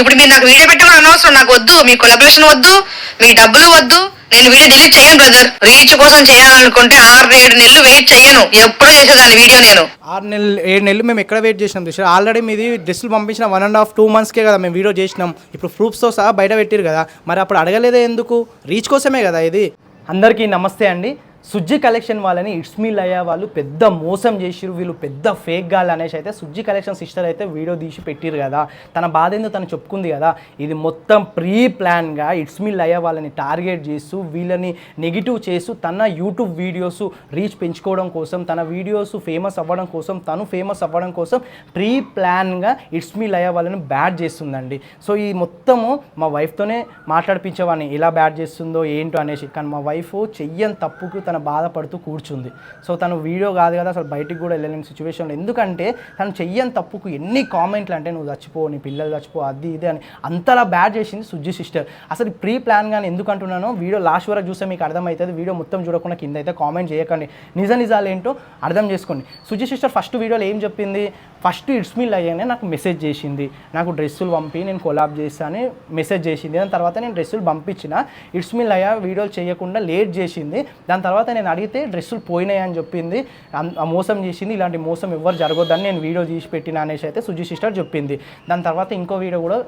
ఇప్పుడు మీరు నాకు వీడియో పెట్టమని అనవసరం. నాకు వద్దు. మీ కొలబరేషన్ వద్దు. మీ డబ్బులు వద్దు. నేను వీడియో డిలీట్ చేయను బ్రదర్ రీచ్ కోసం చేయాలనుకుంటే ఆరు ఏడు నెలలు వెయిట్ చేయను ఎప్పుడు చేసేదాన్ని వీడియో నేను. ఆరు నెలలు ఏడు నెలలు మేము ఎక్కడ వెయిట్ చేసినాం చూసారు ఆల్రెడీ మీది డ్రెస్సులు పంపించిన వన్ అండ్ హాఫ్ టూ మంత్స్కే కదా మేము వీడియో చేసినాం. ఇప్పుడు ప్రూఫ్స్తో సహా బయట పెట్టారు కదా. మరి అప్పుడు అడగలేదే ఎందుకు? రీచ్ కోసమే కదా ఇది. అందరికీ నమస్తే అండి. సుజ్జి కలెక్షన్ వాళ్ళని ఇట్స్ మీ లయ వాళ్ళు పెద్ద మోసం చేసిరు వీళ్ళు పెద్ద ఫేక్ గాల్ అనేసి అయితే సుజ్జి కలెక్షన్ సిస్టర్ అయితే వీడియో తీసి పెట్టిరు కదా. తన బాధ ఏందో తను చెప్పుకుంది కదా. ఇది మొత్తం ప్రీ ప్లాన్గా ఇట్స్ మీ లయ వాళ్ళని టార్గెట్ చేస్తూ వీళ్ళని నెగిటివ్ చేస్తూ తన యూట్యూబ్ వీడియోస్ రీచ్ పెంచుకోవడం కోసం తన వీడియోస్ ఫేమస్ అవ్వడం కోసం తను ఫేమస్ అవ్వడం కోసం ప్రీ ప్లాన్గా ఇట్స్ మీ లయ వాళ్ళని బ్యాడ్ చేస్తుందండి. సో ఈ మొత్తము మా వైఫ్తోనే మాట్లాడిపించేవాడిని. ఎలా బ్యాడ్ చేస్తుందో ఏంటో అనేసి. కానీ మా వైఫ్ చెయ్యని తప్పుకు తన బాధపడుతూ కూర్చుంది. సో తను వీడియో కాదు కదా అసలు బయటికి కూడా వెళ్ళలేని సిచ్యువేషన్లో ఎందుకంటే తను చెయ్యని తప్పుకు ఎన్ని కామెంట్లు అంటే నువ్వు చచ్చిపో నీ పిల్లలు చచ్చిపో అది ఇది అని అంతలా బ్యాడ్ చేసింది సుజ్జి సిస్టర్ అసలు ప్రీ ప్లాన్ కానీ ఎందుకు అంటున్నానో వీడియో లాస్ట్ వరకు చూస్తే మీకు అర్థమవుతుంది వీడియో మొత్తం చూడకుండా కింద అయితే కామెంట్ చేయకండి. నిజ నిజాలు ఏంటో అర్థం చేసుకోండి. సుజ్జి సిస్టర్ ఫస్ట్ వీడియోలో ఏం చెప్పింది? ఫస్ట్ ఇట్స్ మీ అయ్యానే నాకు మెసేజ్ చేసింది. నాకు డ్రెస్సులు పంపి నేను కొలాబ్ చేస్తానని మెసేజ్ చేసింది. దాని తర్వాత నేను డ్రెస్సులు పంపించిన. ఇట్స్ మీ అయ్యా వీడియోలు చేయకుండా లేట్ చేసింది. దాని తర్వాత తర్వాత నేను అడిగితే డ్రెస్సులు పోయినాయి అని చెప్పింది. ఆ మోసం చేసింది. ఇలాంటి మోసం ఎవరు జరగొద్దని నేను వీడియో తీసి పెట్టిన అనేసి అయితే సుజీ సిస్టర్ చెప్పింది. దాని తర్వాత ఇంకో వీడియో కూడా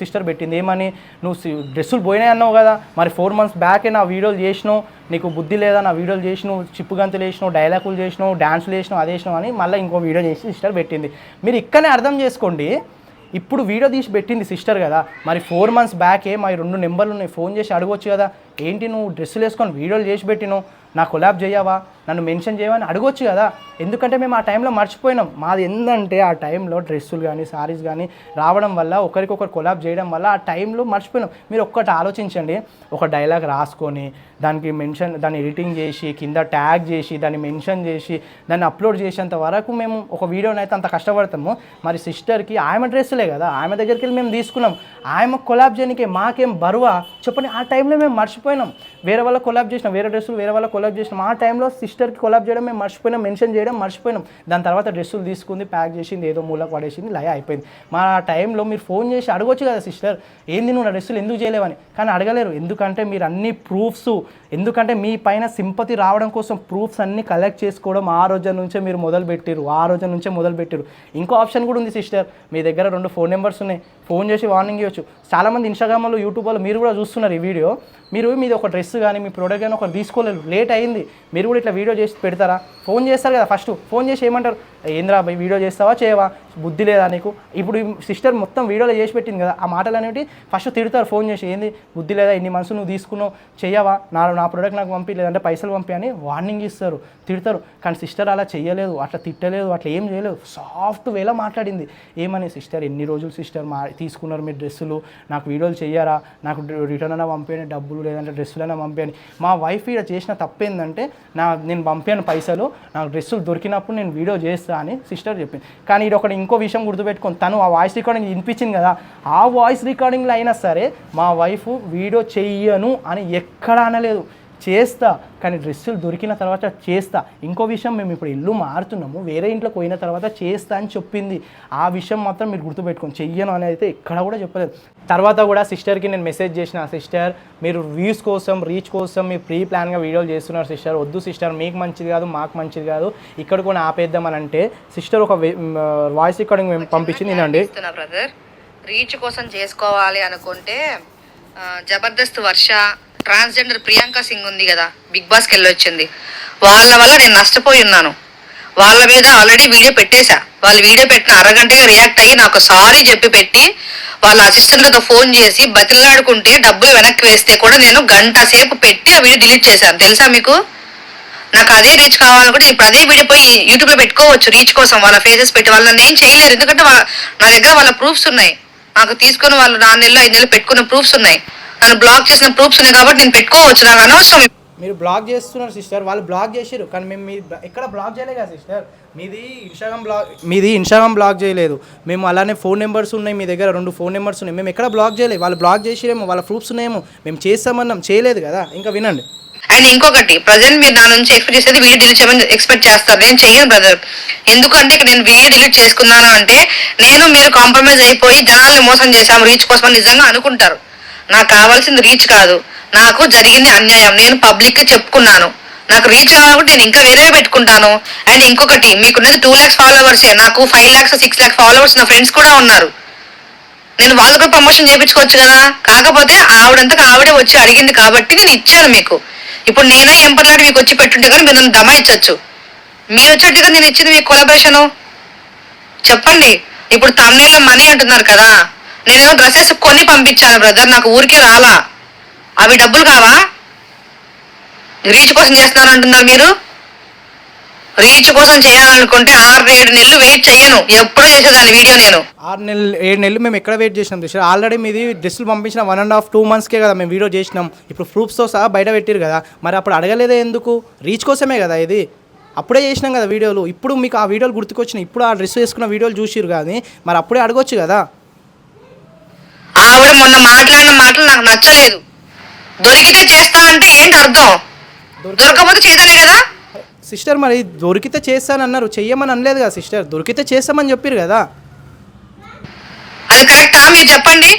సిస్టర్ పెట్టింది. ఏమని? నువ్వు డ్రెస్సులు పోయినాయి అన్నావు కదా మరి ఫోర్ మంత్స్ బ్యాకే నా వీడియోలు చేసినావు నీకు బుద్ధి లేదా నా వీడియోలు చేసినావు చిప్పు గంతులు వేసినావు డైలాగులు చేసినావు డ్యాన్స్లు వేసినావు అది వేసినావు అని మళ్ళీ ఇంకో వీడియో చేసి సిస్టర్ పెట్టింది. మీరు ఇక్కడనే అర్థం చేసుకోండి. ఇప్పుడు వీడియో తీసి పెట్టింది సిస్టర్ కదా. మరి ఫోర్ మంత్స్ బ్యాకే మా రెండు నెంబర్లు ఉన్నాయి. ఫోన్ చేసి అడగొచ్చు కదా. ఏంటి నువ్వు డ్రెస్సులు వేసుకొని వీడియోలు చేసి పెట్టినావు? నా కొలాబ్ చేయవా? నన్ను మెన్షన్ చేయవని అడగొచ్చు కదా. ఎందుకంటే మేము ఆ టైంలో మర్చిపోయినాం. మాది ఏంటంటే ఆ టైంలో డ్రెస్సులు కానీ సారీస్ కానీ రావడం వల్ల ఒకరికొకరు కొలాబ్ చేయడం వల్ల ఆ టైంలో మర్చిపోయినాం. మీరు ఒక్కటి ఆలోచించండి. ఒక డైలాగ్ రాసుకొని దానికి మెన్షన్ దాన్ని ఎడిటింగ్ చేసి కింద ట్యాగ్ చేసి దాన్ని మెన్షన్ చేసి దాన్ని అప్లోడ్ చేసేంత వరకు మేము ఒక వీడియోని అయితే అంత కష్టపడతాము. మరి సిస్టర్కి ఆమె డ్రెస్సులే కదా. ఆమె దగ్గరికి వెళ్ళి మేము తీసుకున్నాం. ఆమె కొలాబ్ చేయడానికి మాకేం బరువా? చెప్పండి. ఆ టైంలో మేము మర్చిపోయినాం వేరే వాళ్ళ కొలాబ్ చేసినాం వేరే డ్రెస్సులు వేరే వాళ్ళ కొలాబ్ చేసినాం. ఆ టైంలో సిస్టర్కి కొలాబ్ చేయడం మేము మర్చిపోయినాం మెన్షన్ చేయడం మర్చిపోయినాం. దాని తర్వాత డ్రెస్సులు తీసుకుంది ప్యాక్ చేసింది ఏదో మూలకు పడేసింది లయ అయిపోయింది. మా ఆ టైంలో మీరు ఫోన్ చేసి అడగొచ్చు కదా సిస్టర్ ఏంది నువ్వు నా డ్రెస్సులు ఎందుకు చేయలేవని? కానీ అడగలేరు. ఎందుకంటే మీరు అన్ని ప్రూఫ్స్ ఎందుకంటే మీ పైన సింపతి రావడం కోసం ప్రూఫ్స్ అన్ని కలెక్ట్ చేసుకోవడం ఆ రోజు నుంచే మీరు మొదలు పెట్టారు ఆ రోజు నుంచే మొదలు పెట్టారు ఇంకో ఆప్షన్ కూడా ఉంది సిస్టర్ మీ దగ్గర రెండు ఫోన్ నెంబర్స్ ఉన్నాయి. ఫోన్ చేసి వార్నింగ్ ఇవ్వచ్చు. చాలామంది ఇన్స్టాగ్రామ్లో యూట్యూబ్లో మీరు కూడా చూస్తున్నారు ఈ వీడియో మీరు మీది ఒక డ్రెస్ కానీ మీ ప్రోడక్ట్ కానీ ఒకరు తీసుకోలేరు లేట్ అయింది. మీరు కూడా ఇట్లా వీడియో చేసి పెడతారా? ఫోన్ చేస్తారు కదా ఫస్ట్. ఫోన్ చేసి ఏమంటారు? ఏంద్రా వీడియో చేస్తావా? చేయవా? బుద్ధి లేదా నీకు? ఇప్పుడు సిస్టర్ మొత్తం వీడియోలో చేసి పెట్టింది కదా ఆ మాటలు అనేవి ఫస్ట్ తిడతారు ఫోన్ చేసి ఏంది? బుద్ధి లేదా? ఇన్ని మనసు నువ్వు తీసుకున్నావు చేయవా నా నా ప్రోడక్ట్ నాకు పంపి లేదంటే పైసలు పంపి అని వార్నింగ్ ఇస్తారు తిడతారు. కానీ సిస్టర్ అలా చేయలేదు అట్లా తిట్టలేదు అట్లా ఏం చేయలేదు. సాఫ్ట్ వేలో మాట్లాడింది. ఏమని సిస్టర్? ఎన్ని రోజులు సిస్టర్ మా తీసుకున్నారు మీ డ్రెస్సులు? నాకు వీడియోలు చేయరా నాకు రిటర్న్ అయినా పంపించండి డబ్బులు లేదంటే డ్రెస్సులైనా పంపించండి మా వైఫ్ ఇక్కడ చేసిన తప్పేందంటే నా నేను పంపాను పైసలు నాకు డ్రెస్సులు దొరికినప్పుడు నేను వీడియో చేస్తా అని సిస్టర్ చెప్పింది. కానీ ఇది ఒకటి ఇంకో విషయం గుర్తుపెట్టుకొని తను ఆ వాయిస్ రికార్డింగ్ వినిపించింది కదా ఆ వాయిస్ రికార్డింగ్లో అయినా సరే మా వైఫ్ వీడియో చెయ్యను అని ఎక్కడ అనలేదు. చేస్తా కానీ డ్రెస్సులు దొరికిన తర్వాత చేస్తా. ఇంకో విషయం మేము ఇప్పుడు ఇల్లు మారుతున్నాము వేరే ఇంట్లోకి పోయిన తర్వాత చేస్తా అని చెప్పింది. ఆ విషయం మాత్రం మీరు గుర్తుపెట్టుకోండి. చెయ్యను అని అయితే ఎక్కడ కూడా చెప్పలేదు. తర్వాత కూడా సిస్టర్కి నేను మెసేజ్ చేసిన సిస్టర్ మీరు వ్యూస్ కోసం రీచ్ కోసం మీరు ప్రీ ప్లాన్గా వీడియోలు చేస్తున్నారు సిస్టర్. వద్దు సిస్టర్ మీకు మంచిది కాదు మాకు మంచిది కాదు. ఇక్కడ కూడా ఆపేద్దామని అంటే సిస్టర్ ఒక వాయిస్ రికార్డింగ్ పంపించింది వినండి. ఇస్తున్నా బ్రదర్. రీచ్ కోసం చేసుకోవాలి అనుకుంటే జబర్దస్త్ వర్ష ట్రాన్స్జెండర్ ప్రియాంక సింగ్ ఉంది కదా బిగ్ బాస్కి వెళ్ళొచ్చింది వాళ్ళ వల్ల నేను నష్టపోయి ఉన్నాను. వాళ్ళ మీద ఆల్రెడీ వీడియో పెట్టేశా. వాళ్ళు వీడియో పెట్టిన అరగంటగా రియాక్ట్ అయ్యి నాకు సారీ చెప్పి పెట్టి వాళ్ళ అసిస్టెంట్లతో ఫోన్ చేసి బతిలాడుకుంటే డబ్బులు వెనక్కి వేస్తే కూడా నేను గంట సేపు పెట్టి ఆ వీడియో డిలీట్ చేశాను. తెలుసా మీకు? నాకు అదే రీచ్ కావాలనుకుంటే ఇప్పుడు అదే వీడియో పోయి యూట్యూబ్లో పెట్టుకోవచ్చు రీచ్ కోసం. వాళ్ళ ఫేసెస్ పెట్టి వాళ్ళని ఏం చేయలేరు. ఎందుకంటే నా దగ్గర వాళ్ళ ప్రూఫ్స్ ఉన్నాయి. నాకు తీసుకుని వాళ్ళు నాలుగు నెలలు ఐదు నెలలు పెట్టుకున్న ప్రూఫ్స్ ఉన్నాయి. నన్ను బ్లాక్ చేసిన ప్రూఫ్స్ ఉన్నాయి కాబట్టి నేను పెట్టుకోవచ్చు నాకు అనవసరం. మీరు బ్లాక్ చేస్తున్నారు సిస్టర్. వాళ్ళు బ్లాక్ చేసారు కానీ మేము మీ ఎక్కడ బ్లాక్ చేయలేదు కదా సిస్టర్? మీది ఇన్స్టాగ్రామ్ బ్లాక్ మీది ఇన్స్టాగ్రామ్ బ్లాక్ చేయలేదు. మేము అలానే ఫోన్ నెంబర్స్ ఉన్నాయి మీ దగ్గర రెండు ఫోన్ నెంబర్స్ ఉన్నాయి. మేము ఎక్కడ బ్లాక్ చేయలేదు. వాళ్ళు బ్లాక్ చేసిరేమో వాళ్ళ ప్రూఫ్స్ ఉన్నాయేమో మేము చేస్తామన్నాం. చేయలేదు కదా. ఇంకా వినండి. అండ్ ఇంకొకటి ప్రజెంట్ మీరు నా నుంచి ఎక్స్పెక్ట్ చేసేది వీడియో డిలీట్ చేయమని ఎక్స్పెక్ట్ చేస్తారు. నేను చెయ్యను బ్రదర్. ఎందుకంటే ఇక్కడ నేను వీడియో డిలీట్ చేసుకున్నాను అంటే నేను మీరు కాంప్రమైజ్ అయిపోయి జనాల్ని మోసం చేశాము రీచ్ కోసం నిజంగా అనుకుంటారు. నాకు కావాల్సింది రీచ్ కాదు. నాకు జరిగింది అన్యాయం. నేను పబ్లిక్కి చెప్పుకున్నాను. నాకు రీచ్ కావాలంటే నేను ఇంకా వేరే పెట్టుకుంటాను. అండ్ ఇంకొకటి మీకున్నది టూ ల్యాక్స్ ఫాలోవర్సే నాకు five lakhs six lakhs followers నా ఫ్రెండ్స్ కూడా ఉన్నారు. నేను వాళ్ళకు కూడా ప్రమోషన్ చేయించుకోవచ్చు కదా? కాకపోతే ఆవిడంతకు ఆవిడే వచ్చి అడిగింది కాబట్టి నేను ఇచ్చాను మీకు. ఇప్పుడు నేనే ఎంపర్లాంటి మీకు వచ్చి పెట్టుంటే కానీ మీరు నన్ను దమాయించవచ్చు మీరు వచ్చేట్టుగా నేను ఇచ్చింది మీకు కొలబరేషను చెప్పండి. ఇప్పుడు తమిళలో మనీ అంటున్నారు కదా. నేను డ్రెస్సెస్ కొని పంపించాను బ్రదర్. నాకు ఊరికే రాలా. అవి డబ్బులు కావా? రీచ్ కోసం చేస్తున్నారు అంటున్నారు మీరు? రీచ్ కోసం చేయాలనుకుంటే ఆరు ఏడు నెలలు వెయిట్ చేయను ఎప్పుడు చేసేదాన్ని వీడియో నేను. ఆరు నెలలు ఏడు నెలలు మేము ఎక్కడ వెయిట్ చేసినాం చూసారు ఆల్రెడీ మీది డ్రెస్సులు పంపించిన వన్ అండ్ హాఫ్ టూ మంత్స్కే కదా మేము వీడియో చేసినాం. ఇప్పుడు ప్రూఫ్స్తో సహా బయట పెట్టారు కదా. మరి అప్పుడు అడగలేదే ఎందుకు? రీచ్ కోసమే కదా ఇది. అప్పుడే చేసినాం కదా వీడియోలు. ఇప్పుడు మీకు ఆ వీడియోలు గుర్తుకొచ్చినాయి. ఇప్పుడు ఆ డ్రెస్ వేసుకున్న వీడియోలు చూసిరు కానీ మరి అప్పుడే అడగొచ్చు కదా. ఆవిడ మొన్న మాట్లాడిన మాటలు నాకు నచ్చలేదు. దొరికితే చేస్తా అంటే ఏంటి అర్థం? దొరకకపోతే చేయదనే కదా? సిస్టర్ మరి దొరికితే చేస్తానన్నారు చెయ్యమని అనలేదు కదా సిస్టర్? దొరికితే చేస్తామని చెప్పారు కదా. అది కరెక్టా? మీరు చెప్పండి.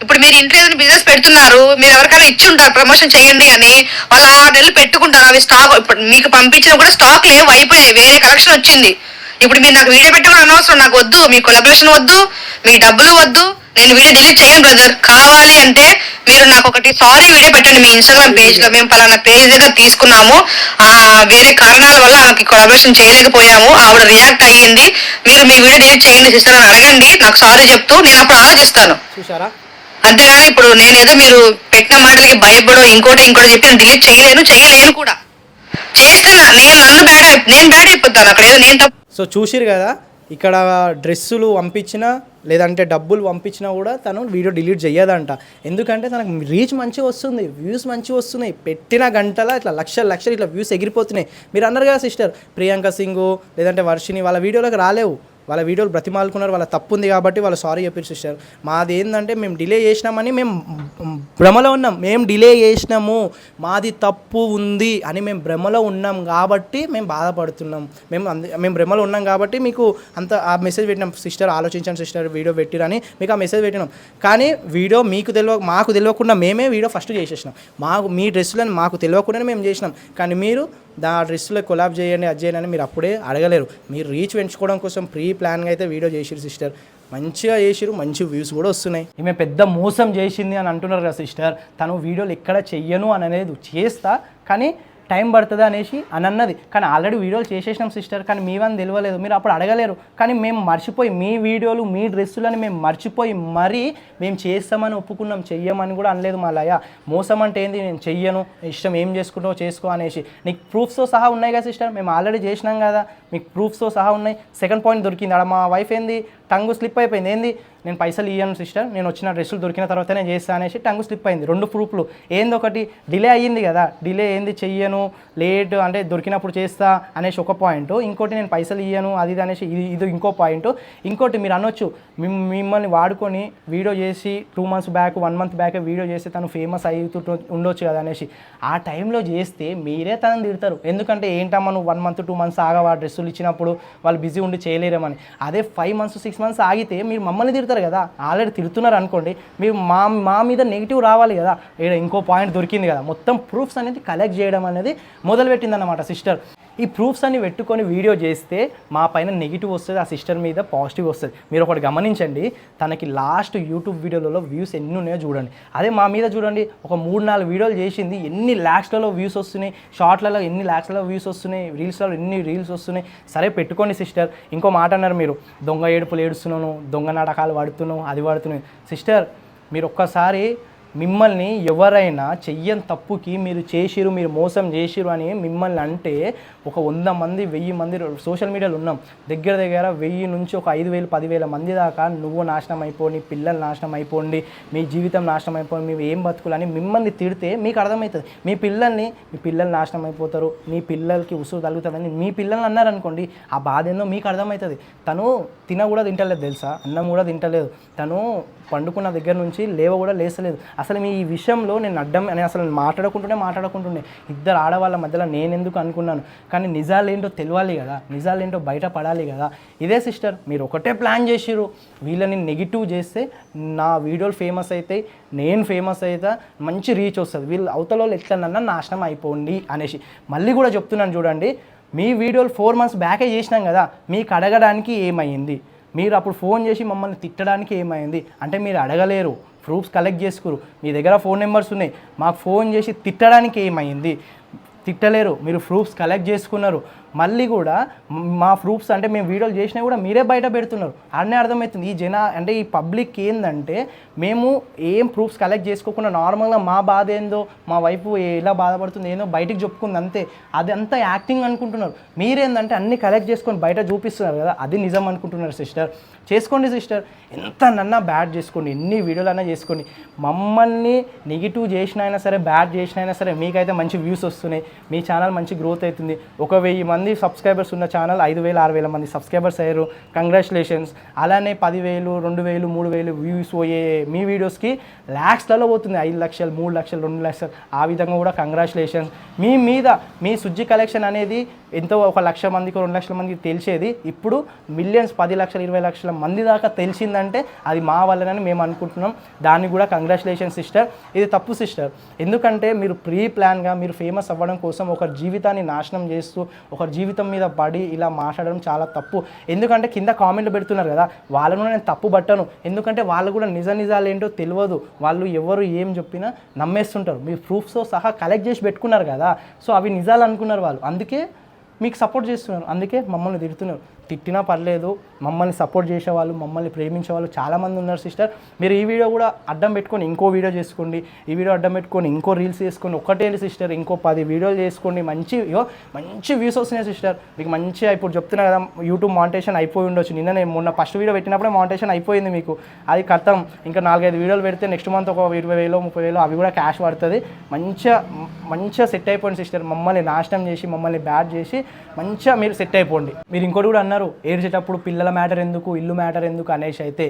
ఇప్పుడు మీరు ఇంట్లో ఏదైనా బిజినెస్ పెడుతున్నారు మీరు ఎవరికైనా ఇచ్చి ఉంటారు ప్రమోషన్ చేయండి అని వాళ్ళు ఆరు నెలలు పెట్టుకుంటారు అవి స్టాక్ ఇప్పుడు మీకు పంపించిన కూడా స్టాక్ లేవు అయిపోయాయి వేరే కలెక్షన్ వచ్చింది. ఇప్పుడు మీరు నాకు వీడియో పెట్టడం అనవసరం నాకు వద్దు మీ కొలబరేషన్ వద్దు మీ డబ్బులు వద్దు నేను వీడియో డిలీట్ చేయను బ్రదర్ కావాలి అంటే మీరు నాకు ఒకటి సారీ వీడియో పెట్టండి. మీ ఇన్స్టాగ్రామ్ పేజ్లో మేము పలానా పేజ్ దగ్గర తీసుకున్నాము. ఆ వేరే కారణాల వల్ల ఆమెకి కొలబరేషన్ చేయలేకపోయాము. ఆవిడ రియాక్ట్ అయ్యింది. మీరు మీ వీడియో డిలీట్ చేయండి సిస్టర్ అని అడగండి. నాకు సారీ చెప్తూ నేను అప్పుడు ఆలోచిస్తాను. చూసారా అంతేగాని ఇప్పుడు నేనేదో మీరు పెట్టిన మాటలకి భయపడో ఇంకోటి ఇంకోటి చెప్పి నేను డిలీట్ చేయలేను చేయలేను కూడా. చేస్తే నా- నేను నన్ను బ్యాడ్ నేను బ్యాడ్ అయిపోతాను. అక్కడ ఏదో నేను తప్పు సో చూసిరు కదా ఇక్కడ డ్రెస్సులు పంపించినా లేదంటే డబ్బులు పంపించినా కూడా తను వీడియో డిలీట్ చేయదంట ఎందుకంటే తనకు రీచ్ మంచిగా వస్తుంది వ్యూస్ మంచిగా వస్తున్నాయి. పెట్టిన గంటల ఇట్లా లక్షలు లక్షలు ఇట్లా వ్యూస్ ఎగిరిపోతున్నాయి. మీరు అన్నారు కదా సిస్టర్ ప్రియాంక సింగ్ లేదంటే వర్షిని వాళ్ళ వీడియోలకు రాలేవు. వాళ్ళ వీడియోలు బ్రతిమాలుకున్నారు వాళ్ళ తప్పు ఉంది కాబట్టి వాళ్ళు సారీ చెప్పారు సిస్టర్. మాది ఏంటంటే మేము డిలే చేసినామని మేము భ్రమలో ఉన్నాం. మేము డిలే చేసినాము. మాది తప్పు ఉంది అని మేము భ్రమలో ఉన్నాం కాబట్టి మేము బాధపడుతున్నాం. మేము అంద మేము భ్రమలో ఉన్నాం కాబట్టి మీకు అంత ఆ మెసేజ్ పెట్టినాం. సిస్టర్ ఆలోచించండి సిస్టర్ వీడియో పెట్టిరని మీకు ఆ మెసేజ్ పెట్టినాం. కానీ వీడియో మీకు తెలియ మాకు తెలియకుండా మేమే వీడియో ఫస్ట్ చేసేసినాం. మాకు మీ డ్రెస్సులను మాకు తెలియకుండానే మేము చేసినాం. కానీ మీరు దా డ్రెస్సులో కొలాబ్ చేయండి అది చేయండి అని మీరు అప్పుడే అడగలేరు. మీరు రీచ్ పెంచుకోవడం కోసం ప్రీ ప్లాన్గా అయితే వీడియో చేసిరు సిస్టర్ మంచిగా చేసిరు మంచి వ్యూస్ కూడా వస్తున్నాయి. ఈమె పెద్ద మోసం చేసింది అని అంటున్నారు కదా సిస్టర్ తను వీడియోలు ఎక్కడ చెయ్యను అని అనేది చేస్తా కానీ టైం పడుతుంది అనేసి అని అన్నది. కానీ ఆల్రెడీ వీడియోలు చేసేసినాం సిస్టర్. కానీ మీవని తెలియలేదు. మీరు అప్పుడు అడగలేరు. కానీ మేము మర్చిపోయి మీ వీడియోలు మీ డ్రెస్సులని మేము మర్చిపోయి మరీ మేము చేస్తామని ఒప్పుకున్నాం. చెయ్యమని కూడా అనలేదు మా లయ. మోసం అంటే ఏంది? నేను చెయ్యను. ఇష్టం ఏం చేసుకుంటావు చేసుకో అనేసి. నీకు ప్రూఫ్స్తో సహా ఉన్నాయి కదా సిస్టర్? మేము ఆల్రెడీ చేసినాం కదా. మీకు ప్రూఫ్స్తో సహా ఉన్నాయి. సెకండ్ పాయింట్ దొరికింది. అక్కడ మా వైఫ్ ఏంది? టంగు స్లిప్ అయిపోయింది. ఏంది? నేను పైసలు ఇయ్యను సిస్టర్ నేను వచ్చిన డ్రెస్సులు దొరికిన తర్వాతనే చేస్తా అనేసి టంగు స్లిప్ అయింది. రెండు ప్రూఫ్లు ఏంది ఒకటి డిలే అయ్యింది కదా. డిలే ఏంది? చెయ్యను. లేట్ అంటే దొరికినప్పుడు చేస్తా అనేసి ఒక పాయింట్ ఇంకోటి నేను పైసలు ఇయ్యను అది ఇది అనేసి ఇది ఇది ఇంకో పాయింట్ ఇంకోటి మీరు అనొచ్చు మిమ్మల్ని వాడుకొని వీడియో చేసి two months back one month back video చేస్తే తను ఫేమస్ అవుతూ ఉండొచ్చు కదా అనేసి. ఆ టైంలో చేస్తే మీరే తనని తిడతారు. ఎందుకంటే ఏంటమ్మా నువ్వు వన్ మంత్ టూ మంత్స్ ఆగవా డ్రెస్సులు ఇచ్చినప్పుడు? వాళ్ళు బిజీ ఉండి చేయలేరేమని. అదే ఫైవ్ మంత్స్ సిక్స్ మంత్స్ ఆగితే మీరు మమ్మల్ని తిడతారు. కదా ఆల్రెడీ తిడుతున్నారు అనుకోండి మీరు మా మా మీద నెగిటివ్ రావాలి కదా ఇంకో పాయింట్ దొరికింది కదా మొత్తం ప్రూఫ్స్ అనేది కలెక్ట్ చేయడం అనేది మొదలుపెట్టిందన్నమాట సిస్టర్. ఈ ప్రూఫ్స్ అన్ని పెట్టుకొని వీడియో చేస్తే మా పైన నెగిటివ్ వస్తుంది ఆ సిస్టర్ మీద పాజిటివ్ వస్తుంది. మీరు ఒకటి గమనించండి తనకి లాస్ట్ యూట్యూబ్ వీడియోలలో వ్యూస్ ఎన్ని ఉన్నాయో చూడండి. అదే మా మీద చూడండి ఒక మూడు నాలుగు వీడియోలు చేసింది ఎన్ని ల్యాక్స్లలో వ్యూస్ వస్తున్నాయి షార్ట్లలో ఎన్ని ల్యాక్స్లలో వ్యూస్ వస్తున్నాయి రీల్స్లలో ఎన్ని రీల్స్ వస్తున్నాయి. సరే పెట్టుకోండి సిస్టర్. ఇంకో మాట అన్నారు మీరు దొంగ ఏడుపులు ఏడుస్తున్నాను దొంగ నాటకాలు పడుతున్నాను అది పడుతున్నాయి సిస్టర్ మీరు ఒక్కసారి మిమ్మల్ని ఎవరైనా చెయ్యని తప్పుకి మీరు చేసిరు మీరు మోసం చేసిరు అని మిమ్మల్ని అంటే ఒక వంద మంది వెయ్యి మంది సోషల్ మీడియాలో ఉన్నాం. దగ్గర దగ్గర వెయ్యి నుంచి ఒక ఐదు వేలు పదివేల మంది దాకా నువ్వు నాశనం అయిపోండి పిల్లలు నాశనం అయిపోండి మీ జీవితం నాశనం అయిపోండి మేము ఏం బతుకులని మిమ్మల్ని తిడితే మీకు అర్థమవుతుంది. మీ పిల్లల్ని మీ పిల్లలు నాశనం అయిపోతారు మీ పిల్లలకి ఉసురు తగ్గుతుందని మీ పిల్లల్ని అన్నారనుకోండి ఆ బాధ ఏందో మీకు అర్థమవుతుంది. తను తిన కూడా తింటలేదు తెలుసా? అన్నం కూడా తింటలేదు. తను పండుకున్న దగ్గర నుంచి లేవ కూడా లేసలేదు అసలు మీ ఈ విషయంలో నేను అడ్డం అని అసలు మాట్లాడకుంటూనే మాట్లాడకుంటుండే. ఇద్దరు ఆడవాళ్ళ మధ్యలో నేను ఎందుకు అనుకున్నాను? కానీ నిజాలు ఏంటో తెలియాలి కదా. నిజాలు ఏంటో బయట పడాలి కదా. ఇదే సిస్టర్ మీరు ఒకటే ప్లాన్ చేసిరు వీళ్ళని నెగిటివ్ చేస్తే నా వీడియోలు ఫేమస్ అవుతాయి నేను ఫేమస్ అయితే మంచి రీచ్ వస్తుంది. వీళ్ళు అవతల వాళ్ళు ఎట్లనన్నా నాశనం అయిపోండి అనేసి. మళ్ళీ కూడా చెప్తున్నాను చూడండి మీ వీడియోలు ఫోర్ మంత్స్ బ్యాకే చేసినాం కదా మీకు అడగడానికి ఏమైంది? మీరు అప్పుడు ఫోన్ చేసి మమ్మల్ని తిట్టడానికి ఏమైంది? అంటే మీరు అడగలేరు. Proofs collect చేసుకురు. మీ దగ్గర ఫోన్ నెంబర్స్ ఉన్నాయి. మాకు ఫోన్ చేసి తిట్టడానికి ఏమైంది? తిట్టలేరు. మీరు ప్రూఫ్స్ కలెక్ట్ చేసుకున్నారు. మళ్ళీ కూడా మా ప్రూఫ్స్ అంటే మేము వీడియోలు చేసినా కూడా మీరే బయట పెడుతున్నారు. అన్నీ అర్థమవుతుంది ఈ జన అంటే ఈ పబ్లిక్ ఏందంటే మేము ఏం ప్రూఫ్స్ కలెక్ట్ చేసుకోకుండా నార్మల్గా మా బాధ ఏందో మా వైపు ఎలా బాధపడుతుంది ఏందో బయటకు చెప్పుకుంది అంతే. అదంతా యాక్టింగ్ అనుకుంటున్నారు. మీరేందంటే అన్ని కలెక్ట్ చేసుకొని బయట చూపిస్తున్నారు కదా అది నిజం అనుకుంటున్నారు సిస్టర్. చేసుకోండి సిస్టర్. ఎంత నన్నా బ్యాడ్ చేసుకోండి. ఎన్ని వీడియోలైనా చేసుకోండి. మమ్మల్ని నెగిటివ్ చేసిన అయినా సరే బ్యాడ్ చేసిన అయినా సరే మీకైతే మంచి వ్యూస్ వస్తున్నాయి. మీ ఛానల్ మంచి గ్రోత్ అవుతుంది. ఒక వెయ్యి మంది మంది సబ్స్క్రైబర్స్ ఉన్న ఛానల్ ఐదు వేల ఆరు వేల మంది సబ్స్క్రైబర్స్ అయ్యారు. కంగ్రాచులేషన్స్ అలానే పదివేలు రెండు వేలు మూడు వేలు వ్యూస్ పోయే మీ వీడియోస్కి ల్యాక్స్లలో పోతుంది. ఐదు లక్షలు మూడు లక్షలు రెండు లక్షలు. ఆ విధంగా కూడా కంగ్రాచులేషన్స్ మీ మీద మీ సుజ్జి కలెక్షన్ అనేది ఎంతో ఒక లక్ష మందికి రెండు లక్షల మందికి తెలిసేది. ఇప్పుడు మిలియన్స్ పది లక్షల ఇరవై లక్షల మంది దాకా తెలిసిందంటే అది మా వల్లనని మేము అనుకుంటున్నాం. దానికి కూడా కంగ్రాచులేషన్ సిస్టర్ ఇది తప్పు సిస్టర్ ఎందుకంటే మీరు ప్రీ ప్లాన్గా మీరు ఫేమస్ అవ్వడం కోసం ఒకరి జీవితాన్ని నాశనం చేస్తూ ఒకరి జీవితం మీద పడి ఇలా మాట్లాడడం చాలా తప్పు. ఎందుకంటే కింద కామెంట్లు పెడుతున్నారు కదా వాళ్ళను నేను తప్పు పట్టను. ఎందుకంటే వాళ్ళు కూడా నిజ నిజాలు ఏంటో తెలియదు. వాళ్ళు ఎవరు ఏం చెప్పినా నమ్మేస్తుంటారు. మీ ప్రూఫ్స్తో సహా కలెక్ట్ చేసి పెట్టుకున్నారు కదా. సో అవి నిజాలు అనుకున్నారు వాళ్ళు. అందుకే మీకు సపోర్ట్ చేస్తున్నారు. అందుకే మమ్మల్ని తిడుతున్నారు. తిట్టినా పర్లేదు మమ్మల్ని సపోర్ట్ చేసేవాళ్ళు మమ్మల్ని ప్రేమించే వాళ్ళు చాలామంది ఉన్నారు సిస్టర్ మీరు ఈ వీడియో కూడా అడ్డం పెట్టుకొని ఇంకో వీడియో చేసుకోండి ఈ వీడియో అడ్డం పెట్టుకొని ఇంకో రీల్స్ చేసుకోండి. ఒకటే సిస్టర్ ఇంకో పది వీడియోలు చేసుకోండి. మంచి మంచి వ్యూస్ వస్తున్నాయి సిస్టర్ మీకు మంచిగా ఇప్పుడు చెప్తున్నా కదా యూట్యూబ్ మానిటేషన్ అయిపోయి ఉండొచ్చు. నిన్న నేను మొన్న ఫస్ట్ వీడియో పెట్టినప్పుడే మానిటేషన్ అయిపోయింది మీకు. అది కథం. ఇంకా నాలుగైదు వీడియోలు పెడితే నెక్స్ట్ మంత్ ఒక ఇరవై వేలు ముప్పై వేలు అవి కూడా క్యాష్ పడుతుంది. మంచిగా మంచిగా సెట్ అయిపోయింది సిస్టర్ మమ్మల్ని నాశనం చేసి మమ్మల్ని బ్యాడ్ చేసి మంచిగా మీరు సెట్ అయిపోండి. మీరు ఇంకోటి కూడా అన్నారు ఏడ్చేటప్పుడు పిల్లల మ్యాటర్ ఎందుకు? ఇల్లు మ్యాటర్ ఎందుకు? అనేసి అయితే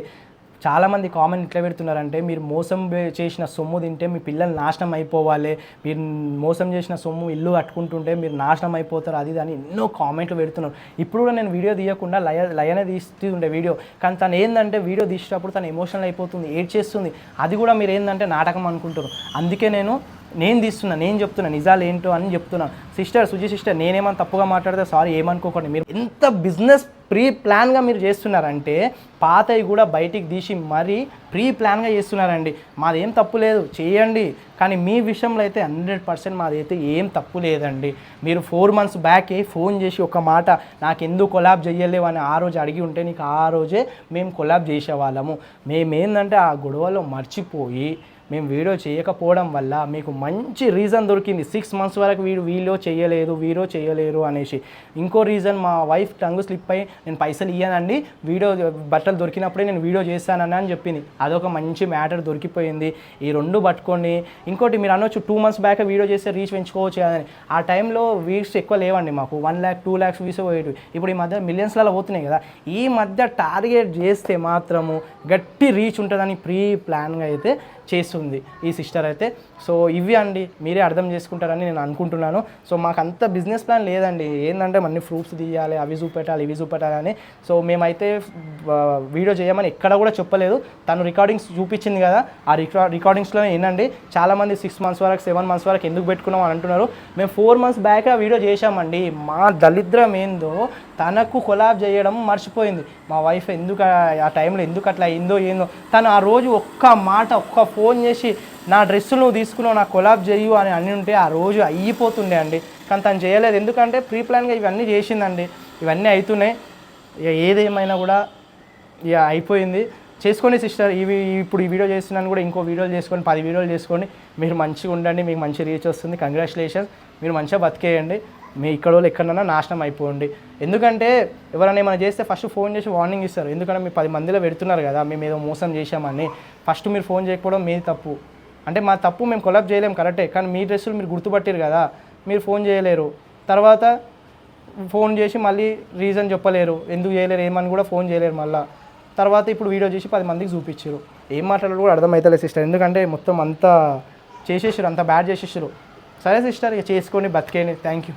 చాలామంది కామెంట్ ఎట్లా పెడుతున్నారంటే మీరు మోసం చేసిన సొమ్ము తింటే మీ పిల్లలు నాశనం అయిపోవాలి. మీరు మోసం చేసిన సొమ్ము ఇల్లు కట్టుకుంటుంటే మీరు నాశనం అయిపోతారు అది అని ఎన్నో కామెంట్లు పెడుతున్నారు. ఇప్పుడు కూడా నేను వీడియో తీయకుండా లయ లయనే తీస్తుండే వీడియో. కానీ తను ఏంటంటే వీడియో తీసేటప్పుడు తను ఎమోషనల్ అయిపోతుంది ఏడ్ చేస్తుంది అది కూడా మీరు ఏంటంటే నాటకం అనుకుంటారు అందుకే నేను నేను తీస్తున్నా నేను చెప్తున్నా నిజాలు ఏంటో అని చెప్తున్నా. సిస్టర్ సుజీ సిస్టర్ నేనేమన్నా తప్పుగా మాట్లాడితే సారీ ఏమనుకోకండి. మీరు ఎంత బిజినెస్ ప్రీ ప్లాన్గా మీరు చేస్తున్నారంటే పాతవి కూడా బయటికి తీసి మరీ ప్రీ ప్లాన్గా చేస్తున్నారండి. మాదేం తప్పు లేదు చేయండి. కానీ మీ విషయంలో అయితే హండ్రెడ్ పర్సెంట్ మాదైతే ఏం తప్పు లేదండి. మీరు ఫోర్ మంత్స్ బ్యాకే ఫోన్ చేసి ఒక మాట నాకు ఎందుకు కొలాబ్ చేయలేవు అని ఆ రోజు అడిగి ఉంటే నీకు ఆ రోజే మేము కొలాబ్ చేసేవాళ్ళము. మేమేందంటే ఆ గొడవలో మర్చిపోయి మేము వీడియో చేయకపోవడం వల్ల మీకు మంచి రీజన్ దొరికింది. సిక్స్ మంత్స్ వరకు వీడు వీళ్ళో చేయలేదు వీరో చేయలేరు అనేసి. ఇంకో రీజన్ మా వైఫ్ టంగు స్లిప్ అయి నేను పైసలు ఇయ్యానండి వీడియో బట్టలు దొరికినప్పుడే నేను వీడియో చేస్తానని అని చెప్పింది. అదొక మంచి మ్యాటర్ దొరికిపోయింది. ఈ రెండు పట్టుకోండి. ఇంకోటి మీరు అనొచ్చు టూ మంత్స్ బ్యాక్ వీడియో చేస్తే రీచ్ పెంచుకోవచ్చు అని. ఆ టైంలో వీవ్స్ ఎక్కువ లేవండి మాకు. One lakh two lakhs views పోయేవి ఇప్పుడు ఈ మధ్య మిలియన్స్లలో పోతున్నాయి కదా. ఈ మధ్య టార్గెట్ చేస్తే మాత్రము గట్టి రీచ్ ఉంటుందని ప్రీ ప్లాన్గా అయితే చేస్తుంది ఈ సిస్టర్ అయితే. సో ఇవి అండి. మీరే అర్థం చేసుకుంటారని నేను అనుకుంటున్నాను. సో మాకు అంత బిజినెస్ ప్లాన్ లేదండి. ఏంటంటే మన ఫ్రూట్స్ తీయాలి అవి చూపెట్టాలి ఇవి అని సో మేమైతే వీడియో చేయమని ఎక్కడ కూడా చెప్పలేదు. తను రికార్డింగ్స్ చూపించింది కదా ఆ రికా రికార్డింగ్స్లో ఏంటండి చాలామంది సిక్స్ మంత్స్ వరకు సెవెన్ మంత్స్ వరకు ఎందుకు పెట్టుకున్నాం అని అంటున్నారు. మేము ఫోర్ మంత్స్ బ్యాక్ ఆ వీడియో చేశామండి. మా దళిద్రం ఏందో తనకు కొలాబ్ చేయడం మర్చిపోయింది. మా వైఫ్ ఎందుకు ఆ- టైంలో ఎందుకు అట్లా అయిందో ఏందో. తను ఆ రోజు ఒక్క మాట ఒక్క ఫోన్ చేసి నా డ్రెస్సులు నువ్వు తీసుకున్నావు నా కొలాబ్ చేయు అని అని ఉంటే ఆ రోజు అయిపోతుండే అండి. కానీ తను చేయలేదు. ఎందుకంటే ప్రీ ప్లాన్గా ఇవన్నీ చేసిందండి. ఇవన్నీ అవుతున్నాయి ఇక ఏదేమైనా కూడా ఇక అయిపోయింది. చేసుకోండి సిస్టర్ ఇవి ఇప్పుడు ఈ వీడియో చేస్తున్నాను కూడా ఇంకో వీడియోలు చేసుకోండి పది వీడియోలు చేసుకోండి. మీరు మంచిగా ఉండండి మీకు మంచి రీచ్ వస్తుంది. కంగ్రాచులేషన్స్ మీరు మంచిగా బతికేయండి. మీ ఇక్కడ వాళ్ళు ఎక్కడన్నా నాశనం అయిపోండి. ఎందుకంటే ఎవరైనా ఏమైనా చేస్తే ఫస్ట్ ఫోన్ చేసి వార్నింగ్ ఇస్తారు. ఎందుకంటే మీరు పది మందిలో పెడుతున్నారు కదా మేము ఏదో మోసం చేశామని. ఫస్ట్ మీరు ఫోన్ చేయకపోవడం మీది తప్పు. అంటే మా తప్పు మేము కొలాబ్ చేయలేము కరెక్టే కానీ మీ డ్రెస్సులు మీరు గుర్తుపట్టారు కదా మీరు ఫోన్ చేయలేరు. తర్వాత ఫోన్ చేసి మళ్ళీ రీజన్ చెప్పలేరు. ఎందుకు చేయలేరు? ఏమని కూడా ఫోన్ చేయలేరు మళ్ళీ. తర్వాత ఇప్పుడు వీడియో చేసి పది మందికి చూపించారు ఏం మాట్లాడారు కూడా అర్థమవుతలేదు సిస్టర్. ఎందుకంటే మొత్తం అంతా చేసేసారు అంతా బ్యాడ్ చేసేసారు సరే సిస్టర్ ఇక చేసుకొని బతికేని థ్యాంక్ యూ